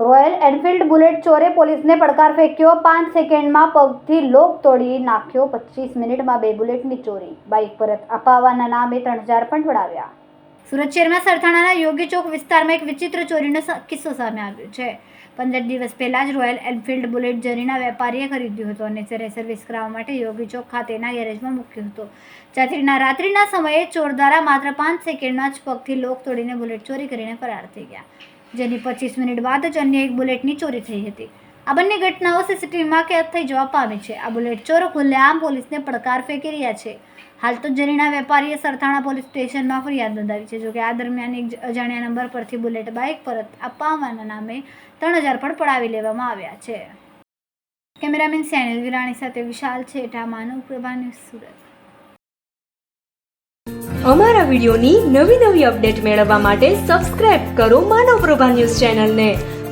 Royal Enfield bullet ચોરે પોલીસને પડકાર ફેંક્યો. પાંચ સેકન્ડમાં પગથી લોક તોડી નાખ્યો. પચીસ મિનિટમાં બે બુલેટની ચોરી. બાઇક પરત અપાવવાના નામે ત્રણ હજાર પણ પડાવ્યા. સુરત શહેરમાં સરથાણાના યોગી ચોક વિસ્તારમાં એક વિચિત્ર ચોરીનો કિસ્સો સામે આવ્યો છે. પંદર દિવસ પહેલા જ રોયલ એનફિલ્ડ બુલેટ જરીના વેપારીએ ખરીદ્યું હતું અને સર્વિસ કરાવવા માટે યોગી ચોક ખાતેના ગેરેજમાં મૂક્યો હતો. ચાત્રીના રાત્રિના સમયે ચોર દ્વારા માત્ર પાંચ સેકન્ડના જ પગથી લોક તોડીને બુલેટ ચોરી કરીને ફરાર થઈ ગયા. જેની પચીસ મિનિટ બાદ જ અન્ય એક બુલેટની ચોરી થઈ હતી. આ બંને ઘટનાઓ સીસીટીવીમાં કેદ થઈ જવા પામી છે. આ બુલેટ ચોરો ખુલ્લેઆમ પોલીસને પડકાર ફેંકી રહ્યા છે. હાલ તો જરીના વેપારીએ સરથાણા પોલીસ સ્ટેશનમાં ફરિયાદ નોંધાવી છે. જોકે આ દરમિયાન એક અજાણ્યા નંબર પરથી બુલેટ બાઇક પરત આપવાના નામે ત્રણ હજાર પણ પડાવી લેવામાં આવ્યા છે. કેમેરામેન સેનિલ વિરાણી સાથે વિશાલ છેઠા, માનવ પ્રભા સુરત. અમારા વિડીયોની નવી નવી અપડેટ મેળવવા માટે સબસ્ક્રાઇબ કરો માનવ પ્રભા ન્યૂઝ ચેનલને.